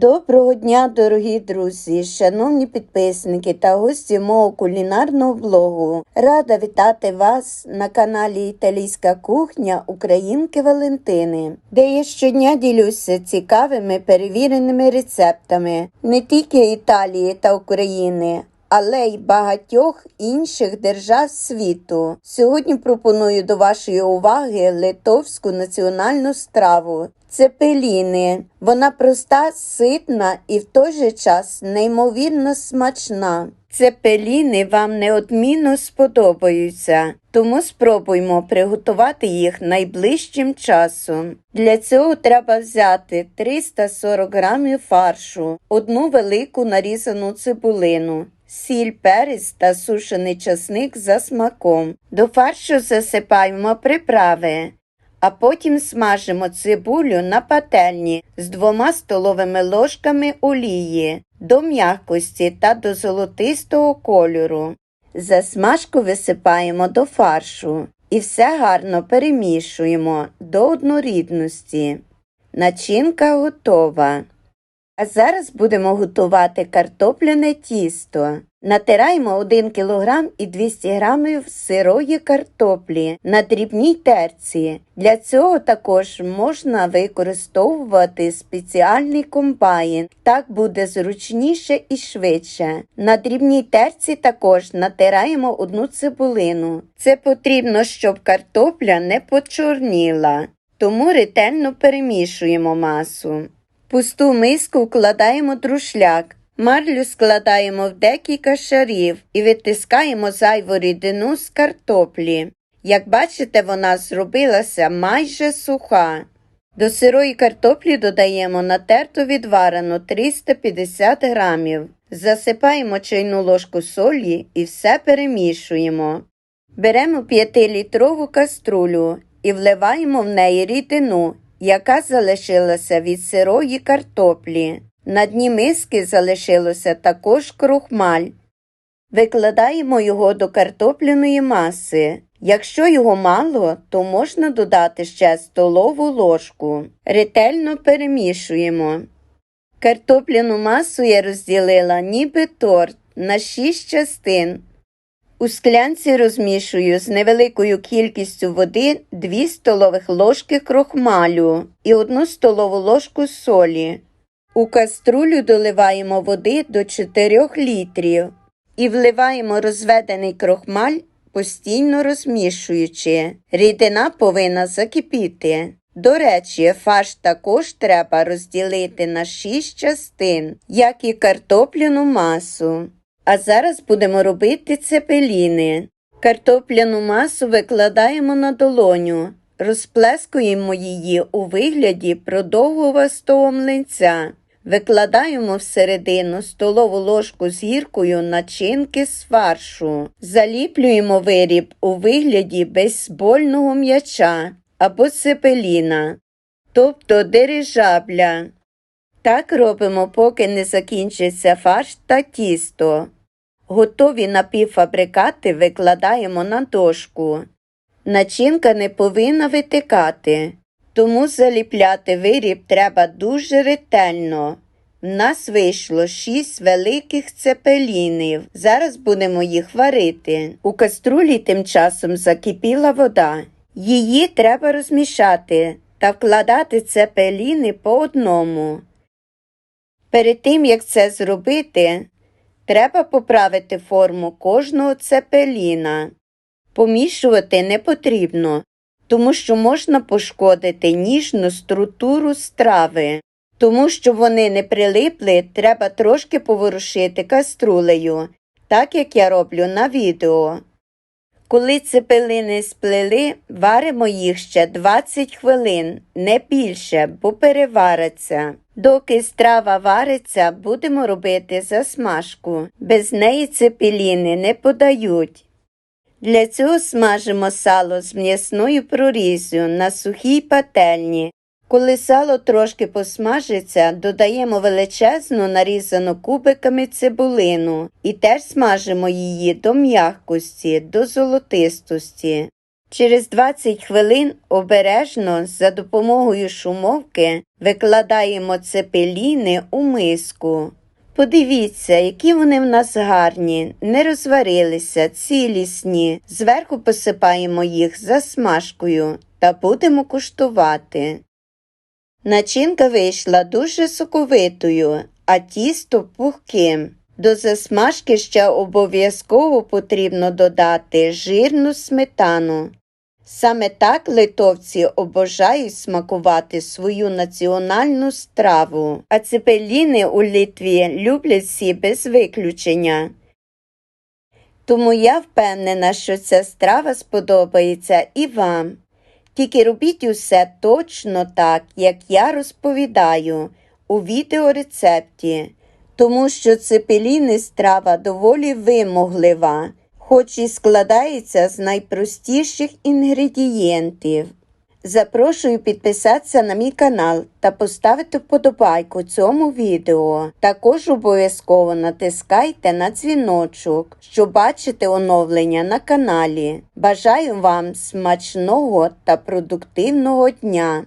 Доброго дня, дорогі друзі, шановні підписники та гості мого кулінарного блогу. Рада вітати вас на каналі Італійська кухня Українки Валентини, де я щодня ділюся цікавими перевіреними рецептами не тільки Італії та України. Але й багатьох інших держав світу. Сьогодні пропоную до вашої уваги литовську національну страву цепеліни. Вона проста, ситна і в той же час неймовірно смачна. Цепеліни вам неодмінно сподобаються, тому спробуймо приготувати їх найближчим часом. Для цього треба взяти 340 грамів фаршу, одну велику нарізану цибулину. Сіль, перець та сушений часник за смаком. До фаршу засипаємо приправи а потім смажимо цибулю на пательні з двома столовими ложками олії до м'якості та до золотистого кольору. Засмажку висипаємо до фаршу і все гарно перемішуємо до однорідності. Начинка готова. А зараз будемо готувати картопляне тісто. Натираємо 1 кг і 200 г сирої картоплі на дрібній терці. Для цього також можна використовувати спеціальний комбайн. Так буде зручніше і швидше. На дрібній терці також натираємо одну цибулину. Це потрібно, щоб картопля не почорніла, тому ретельно перемішуємо масу. Пусту миску вкладаємо друшляк, марлю складаємо в декілька шарів і витискаємо зайву рідину з картоплі. Як бачите, вона зробилася майже суха. До сирої картоплі додаємо натерту відварену 350 грамів. Засипаємо чайну ложку солі і все перемішуємо. Беремо 5-літрову каструлю і вливаємо в неї рідину яка залишилася від сирої картоплі. На дні миски залишилося також крохмаль. Викладаємо його до картопляної маси. Якщо його мало, то можна додати ще столову ложку. Ретельно перемішуємо. Картопляну масу я розділила ніби торт на 6 частин. У склянці розмішую з невеликою кількістю води 2 столових ложки крохмалю і 1 столову ложку солі. У каструлю доливаємо води до 4 літрів і вливаємо розведений крохмаль, постійно розмішуючи. Рідина повинна закипіти. До речі, фарш також треба розділити на 6 частин, як і картопляну масу. А зараз будемо робити цепеліни. Картопляну масу викладаємо на долоню, розплескуємо її у вигляді продовгувастого млинця. Викладаємо всередину столову ложку з гіркою начинки з фаршу. Заліплюємо виріб у вигляді бейсбольного м'яча або цепеліна, тобто дирижабля. Так робимо, поки не закінчиться фарш та тісто. Готові напівфабрикати викладаємо на дошку. Начинка не повинна витикати, тому заліпляти виріб треба дуже ретельно. В нас вийшло 6 великих цепелінів. Зараз будемо їх варити. У каструлі тим часом закипіла вода. Її треба розмішати та вкладати цепеліни по одному. Перед тим, як це зробити, треба поправити форму кожного цепеліна. Помішувати не потрібно, тому що можна пошкодити ніжну структуру страви. Тому що вони не прилипли, треба трошки поворушити каструлею, так як я роблю на відео. Коли цепелини сплели, варимо їх ще 20 хвилин, не більше, бо перевариться. Доки страва вариться, будемо робити засмажку. Без неї цепеліни не подають. Для цього смажимо сало з м'ясною прорізю на сухій пательні. Коли сало трошки посмажиться, додаємо величезну нарізану кубиками цибулину і теж смажимо її до м'якості, до золотистості. Через 20 хвилин обережно за допомогою шумовки викладаємо цепеліни у миску. Подивіться, які вони в нас гарні, не розварилися, цілісні. Зверху посипаємо їх засмажкою та будемо куштувати. Начинка вийшла дуже соковитою, а тісто пухким. До засмажки ще обов'язково потрібно додати жирну сметану. Саме так литовці обожають смакувати свою національну страву, а цепеліни у Литві люблять всі без виключення. Тому я впевнена, що ця страва сподобається і вам. Тільки робіть усе точно так, як я розповідаю у відеорецепті, тому що цепеліни страва доволі вимоглива, хоч і складається з найпростіших інгредієнтів. Запрошую підписатися на мій канал та поставити вподобайку цьому відео. Також обов'язково натискайте на дзвіночок, щоб бачити оновлення на каналі. Бажаю вам смачного та продуктивного дня!